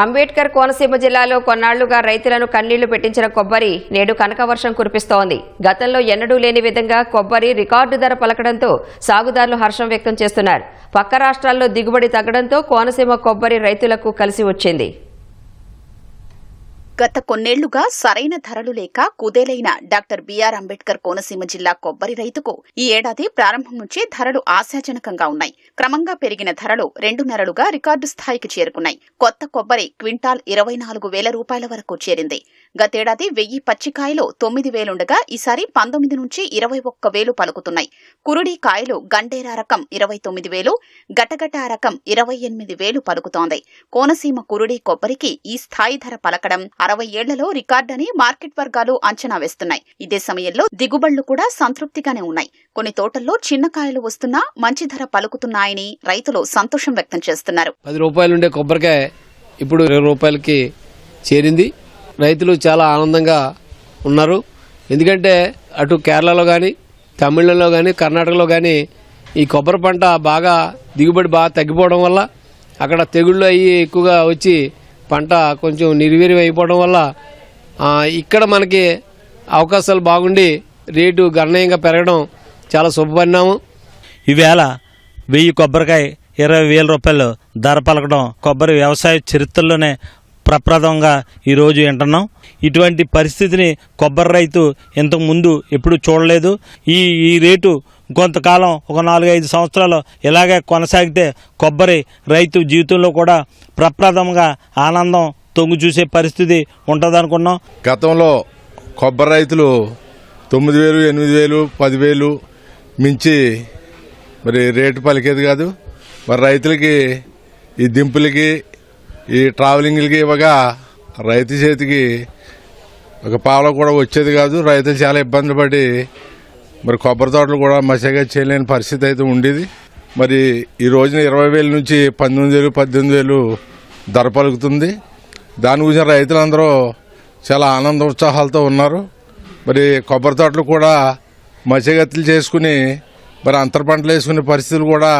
అంబేద్కర్ కోనసీమ జిల్లాలో కొన్నాళ్ళుగా రైతులను కన్నీళ్ళు పెట్టించిన కొబ్బరి నేడు కనకవర్షం కురిపిస్తోంది. గతంలో ఎన్నడూ లేని విధంగా కొబ్బరి రికార్డు ధర పలకడంతో సాగుదారులు హర్షం వ్యక్తం చేస్తున్నారు. పక్క రాష్ట్రాల్లో దిగుబడి తగ్గడంతో కోనసీమ కొబ్బరి రైతులకు కలిసి వచ్చింది. గత కొన్నేళ్ళుగా సరైన ధరలు లేక కుదేలైన doctor B R Ambedkar Konaseema జిల్లా కొబ్బరి రైతుకు ఈ ఏడాది ప్రారంభం నుంచే ధరలు ఆశాజనకంగా ఉన్నాయి. క్రమంగా పెరిగిన ధరలు రెండు నెలలుగా రికార్డు స్థాయికి చేరుకున్నాయి. కొత్త కొబ్బరి క్వింటాల్ ఇరవై నాలుగు వేల రూపాయల వరకు చేరింది. గతేడాది వెయ్యి పచ్చికాయలు తొమ్మిది వేలుండగా ఈసారి పంతొమ్మిది నుంచి ఇరవై ఒక్క వేలు పలుకుతున్నాయి. కురుడి కాయలు గండేరా రకం ఇరవై తొమ్మిది వేలు గటగటా రకం ఇరవై ఎనిమిది వేలు పలుకుతోంది. కోనసీమ కురుడి కొబ్బరికి ఈ స్థాయి ధర పలకడం అరవై ఏళ్ళలో రికార్డని మార్కెట్ వర్గాలు అంచనా వేస్తున్నాయి. ఇదే సమయంలో దిగుబడులు కూడా సంతృప్తిగానే ఉన్నాయి. కొన్ని తోటల్లో చిన్న కాయలు వస్తున్నా మంచి ధర పలుకుతున్నాయని రైతులు సంతోషం వ్యక్తం చేస్తున్నారు. పది రూపాయలు ఉండే కొబ్బరికాయ ఇప్పుడు ఇరవై రూపాయలకి చేరింది. రైతులు చాలా ఆనందంగా ఉన్నారు. ఎందుకంటే అటు కేరళలో కానీ తమిళలో కానీ కర్ణాటకలో కానీ ఈ కొబ్బరి పంట బాగా దిగుబడి బాగా తగ్గిపోవడం వల్ల అక్కడ తెగుళ్ళు అయ్యి ఎక్కువగా వచ్చి పంట కొంచెం నిర్వీర్యం అయిపోవడం వల్ల ఇక్కడ మనకి అవకాశాలు బాగుండి రేటు గణనీయంగా పెరగడం చాలా శుభపరిణామం. ఈవేళ వెయ్యి కొబ్బరికాయ ఇరవై వేల రూపాయలు ధర పలకడం కొబ్బరి వ్యవసాయ చరిత్రలోనే ప్రప్రదంగా ఈరోజు వింటున్నాం. ఇటువంటి పరిస్థితిని కొబ్బరి రైతు ఇంతకుముందు ఎప్పుడూ చూడలేదు. ఈ ఈ రేటు కొంతకాలం ఒక నాలుగైదు సంవత్సరాలు ఇలాగే కొనసాగితే కొబ్బరి రైతు జీవితంలో కూడా ప్రప్రదంగా ఆనందం తొంగు చూసే పరిస్థితి ఉంటుందనుకున్నాం. గతంలో కొబ్బరి రైతులు తొమ్మిది వేలు ఎనిమిది వేలు పదివేలు మించి మరి రేటు పలికేది కాదు. మరి రైతులకి ఈ దింపులకి ఈ ట్రావెలింగ్లకి ఇవ్వగా రైతు చేతికి ఒక పావల కూడా వచ్చేది కాదు. రైతులు చాలా ఇబ్బంది పడి మరి కొబ్బరి తోటలు కూడా మసగా చేయలేని పరిస్థితి అయితే ఉండేది. మరి ఈ రోజున ఇరవై వేల నుంచి పంతొమ్మిది వేలు పద్దెనిమిది వేలు ధర పలుకుతుంది. దాని గురించి రైతులందరూ చాలా ఆనంద ఉత్సాహాలతో ఉన్నారు. మరి కొబ్బరి తోటలు కూడా మత్స్యగతులు చేసుకుని మరి అంతర పంటలు వేసుకునే పరిస్థితులు కూడా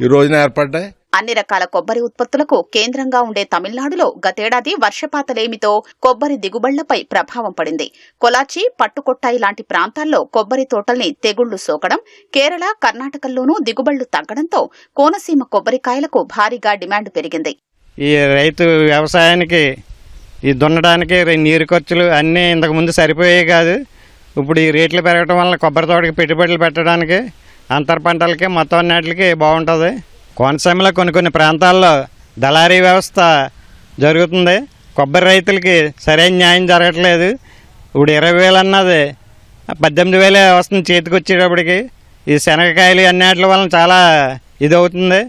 ఈ రోజున ఏర్పడ్డాయి. అన్ని రకాల కొబ్బరి ఉత్పత్తులకు కేంద్రంగా ఉండే తమిళనాడులో గతేడాది వర్షపాతలేమితో కొబ్బరి దిగుబళ్ళపై ప్రభావం పడింది. కొలాచి పట్టుకొట్టాయి లాంటి ప్రాంతాల్లో కొబ్బరి తోటల్ని తెగుళ్ళు సోకడం కేరళ కర్ణాటకల్లోనూ దిగుబళ్ళు తగ్గడంతో కోనసీమ కొబ్బరికాయలకు భారీగా డిమాండ్ పెరిగింది. ఈ రైతు వ్యవసాయానికి ఈ దున్నడానికి నీరు ఖర్చులు అన్నీ ఇంతకుముందు సరిపోయేవి కాదు. ఇప్పుడు ఈ రేట్లు పెరగడం వల్ల కొబ్బరి తోటకి పెట్టుబడులు పెట్టడానికి అంతర్ పంటలకి మొత్తం నాటికి బాగుంటుంది. కోనసీమలో కొన్ని కొన్ని ప్రాంతాల్లో దళారీ వ్యవస్థ జరుగుతుంది. కొబ్బరి రైతులకి సరైన న్యాయం జరగట్లేదు. ఇప్పుడు ఇరవై వేలు అన్నది పద్దెనిమిది వేలే వస్తుంది చేతికి వచ్చేటప్పటికి ఈ శనగకాయలు అన్నిటి వలన చాలా ఇది అవుతుంది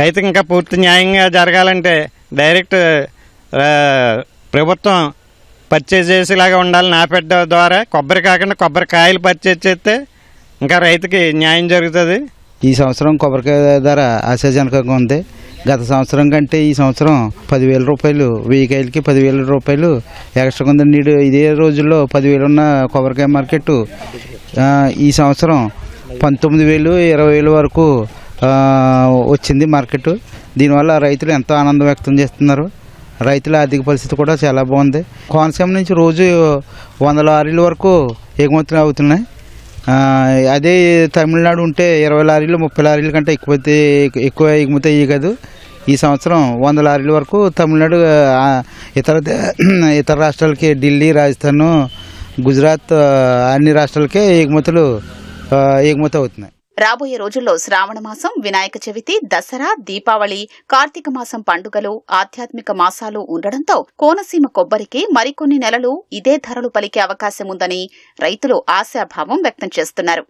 రైతుకి ఇంకా పూర్తి న్యాయంగా జరగాలంటే డైరెక్ట్ ప్రభుత్వం పర్చేజ్ చేసేలాగా ఉండాలి నాపెడ్డ ద్వారా కొబ్బరి కాకుండా కొబ్బరి కాయలు పర్చేజ్ చేస్తే ఇంకా రైతుకి న్యాయం జరుగుతుంది. ఈ సంవత్సరం కొబ్బరికాయ ధర ఆశాజనకంగా ఉంది. గత సంవత్సరం కంటే ఈ సంవత్సరం పదివేల రూపాయలు వెయ్యి కాయలకి పదివేల రూపాయలు ఎక్స్ట్రా కొంత నీడు ఇదే రోజుల్లో పదివేలు ఉన్న కొబ్బరికాయ మార్కెట్ ఈ సంవత్సరం పంతొమ్మిది వేలు ఇరవై వేలు వరకు వచ్చింది మార్కెట్. దీనివల్ల రైతులు ఎంతో ఆనందం వ్యక్తం చేస్తున్నారు. రైతుల ఆర్థిక పరిస్థితి కూడా చాలా బాగుంది. కోనసీమ నుంచి రోజు వంద లారీల వరకు ఎగుమతులు అవుతున్నాయి. అదే తమిళనాడు ఉంటే ఇరవై లారీలు ముప్పై లారీల కంటే ఎక్కువ ఎక్కువ ఎగుమతి అయ్యి కాదు. ఈ సంవత్సరం వంద లారీల వరకు తమిళనాడు ఇతర ఇతర రాష్ట్రాలకి ఢిల్లీ రాజస్థాన్ గుజరాత్ అన్ని రాష్ట్రాలకే ఎగుమతులు ఎగుమతి అవుతున్నాయి. రాబోయే రోజుల్లో శ్రావణ మాసం వినాయక చవితి దసరా దీపావళి కార్తీక మాసం పండుగలు ఆధ్యాత్మిక మాసాలు ఉండడంతో కోనసీమ కొబ్బరికి మరికొన్ని నెలలు ఇదే ధరలు పలికే అవకాశం ఉందని రైతులు ఆశాభావం వ్యక్తం చేస్తున్నారు.